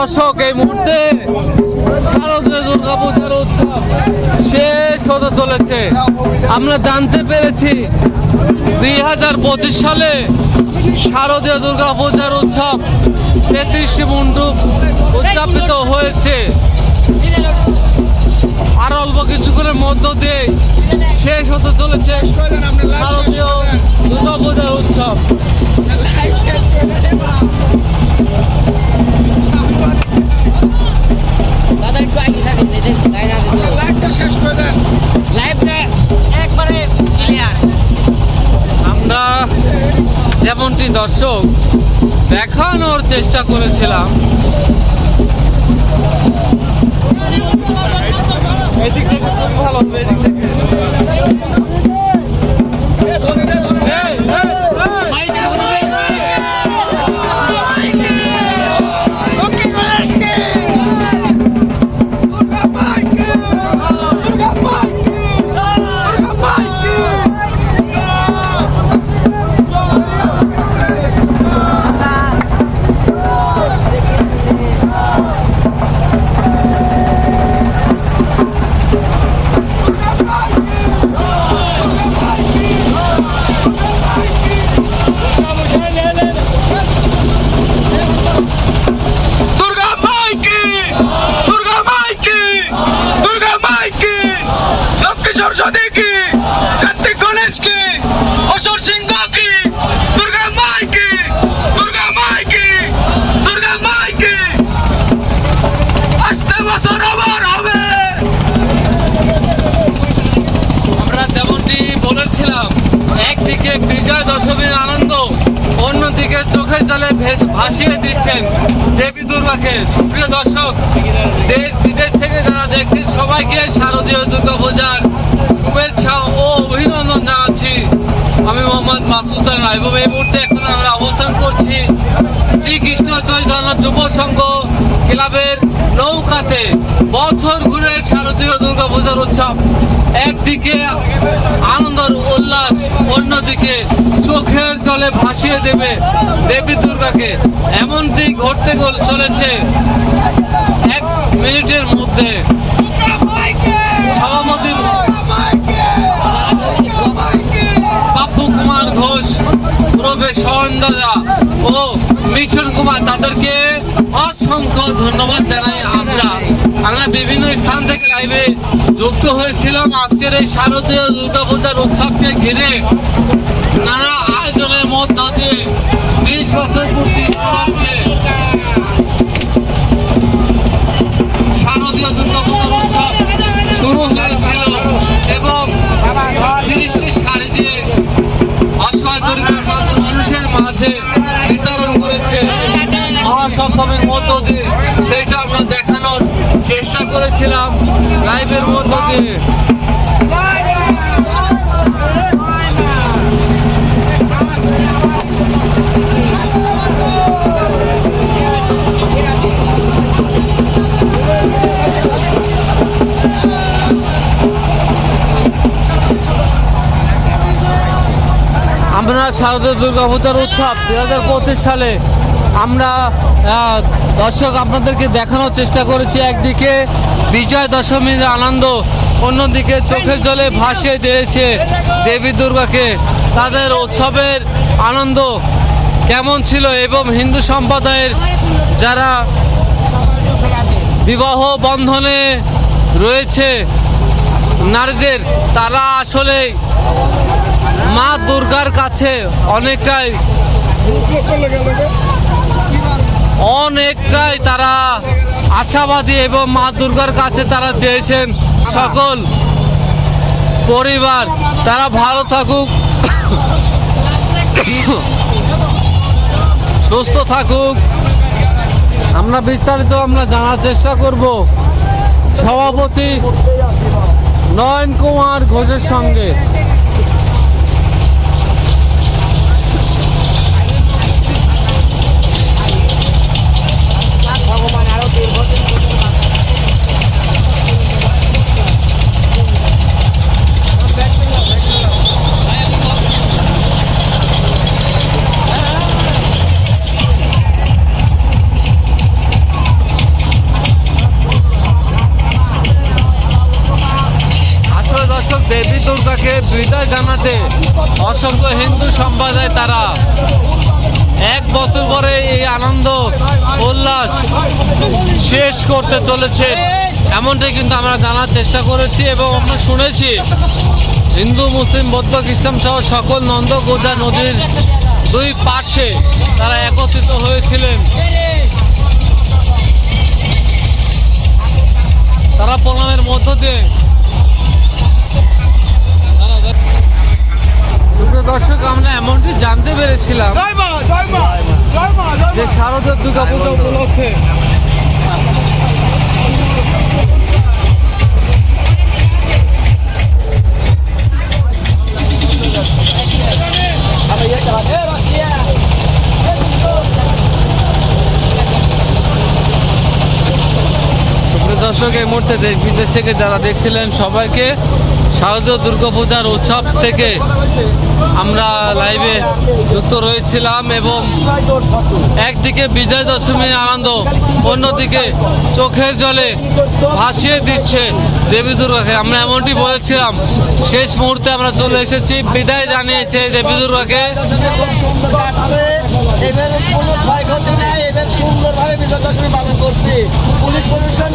দর্শক, এই মুহূর্তে শারদীয় দুর্গা পূজার উৎসব শেষ হতে চলেছে। আমরা জানতে পেরেছি দুই হাজার পঁচিশ সালে শারদীয় দুর্গা পূজার উৎসব তেত্রিশটি মণ্ডপ উদযাপিত হয়েছে। আর অল্প কিছুক্ষণের মধ্য দিয়ে শেষ হতে চলেছে শারদীয় দুর্গা পূজার উৎসব। দর্শক দেখানোর চেষ্টা করেছিলাম। এদিক থেকে খুব ভালো এদিক থেকে। অন্যদিকে জলে ভেস- ভাসিয়ে দিচ্ছেন দেবী দুর্গাকে। সুপ্রিয় দর্শক, দেশ বিদেশ থেকে যারা দেখছেন, সবাইকে শারদীয় দুর্গা পূজার শুভেচ্ছা ও অভিনন্দন জানাচ্ছি। আমি মোহাম্মদ মাসুদার রায় এবং এই মুহূর্তে এখন আমরা অবস্থান করছি শ্রীকৃষ্ণ চৈতন্য যুব সংঘ ক্লাবের নৌকাতে বছর ঘুরে শারদীয় দুর্গা পূজার উৎসব। একদিকে আনন্দর উল্লাস, অন্যদিকে চোখের জলে ভাসিয়ে দেবে দেবী দুর্গাকে। এমনটি ঘটতে চলেছে এক মিনিটের মধ্যে। প্রবেশ দাদা ও মিঠুন কুমার তাদেরকে অসংখ্য ধন্যবাদ জানাই আমরা। আমরা বিভিন্ন স্থান থেকে লাইভে যুক্ত হয়েছিলাম। আজকের এই শারদীয় দুর্গাপূজার উৎসবকে ঘিরে নানা আয়োজনের মধ্য দিয়ে বিশ বছর পূর্তি শারদীয় দুর্গাপূজার উৎসব শুরু মাঝে বিতরণ করেছে। মহাসপ্তমীর মধ্য দিয়ে। সেইটা আমরা দেখানোর চেষ্টা করেছিলাম লাইভের মধ্য দিয়ে। আমরা শারদীয় দুর্গা পূজার উৎসব দু হাজার পঁচিশ সালে আমরা দর্শক আপনাদেরকে দেখানোর চেষ্টা করেছি। একদিকে বিজয় দশমীর আনন্দ, অন্যদিকে চোখের জলে ভাসিয়ে দিয়েছে দেবী দুর্গাকে। তাদের উৎসবের আনন্দ কেমন ছিল এবং হিন্দু সম্প্রদায়ের যারা বিবাহ বন্ধনে রয়েছে নারীদের, তারা আসলে মা দুর্গার কাছে অনেকটাই অনেকটাই তারা আশাবাদী এবং মা দুর্গার কাছে তারা চেয়েছেন সকল পরিবার, তারা ভালো থাকুক, সুস্থ থাকুক। আমরা বিস্তারিত আমরা জানার চেষ্টা করব। সভাপতি নয়ন কুমার ঘোষের সঙ্গে। what আরও দীর্ঘদিন বিদায় জানাতে অসংখ্য হিন্দু সম্প্রদায় তারা এক বছর পরে এই আনন্দ, উল্লাস শেষ করতে চলেছে। এমনটাই কিন্তু আমরা জানার চেষ্টা করেছি এবং আমরা শুনেছি হিন্দু, মুসলিম, বৌদ্ধ, খ্রিস্টান সহ সকল নন্দ গোজা নদীর দুই পাশে তারা একত্রিত হয়েছিলেন। তারা প্রণামের মধ্য দিয়ে সুপ্রিয় দর্শক আমরা এমনটি জানতে পেরেছিলাম যে শারদীয় দুর্গা পূজা উপলক্ষে। দর্শক এই মুহূর্তে দেশ বিদেশ থেকে যারা দেখছিলেন সবাইকে শারদীয় দুর্গাপূজার উৎসব থেকে আমরা লাইভে যুক্ত রয়েছিলাম এবং একদিকে বিজয় দশমীর আনন্দ, অন্যদিকে চোখের জলে ভাসিয়ে দিচ্ছে দেবী দুর্গাকে। আমরা এমনটি বলেছিলাম, শেষ মুহূর্তে আমরা চলে এসেছি, বিদায় জানিয়েছে দেবী দুর্গাকে। কোনো ক্ষয়ক্ষতি সুন্দরভাবে বিজয় দশমী পালন করছি। পুলিশ প্রশাসন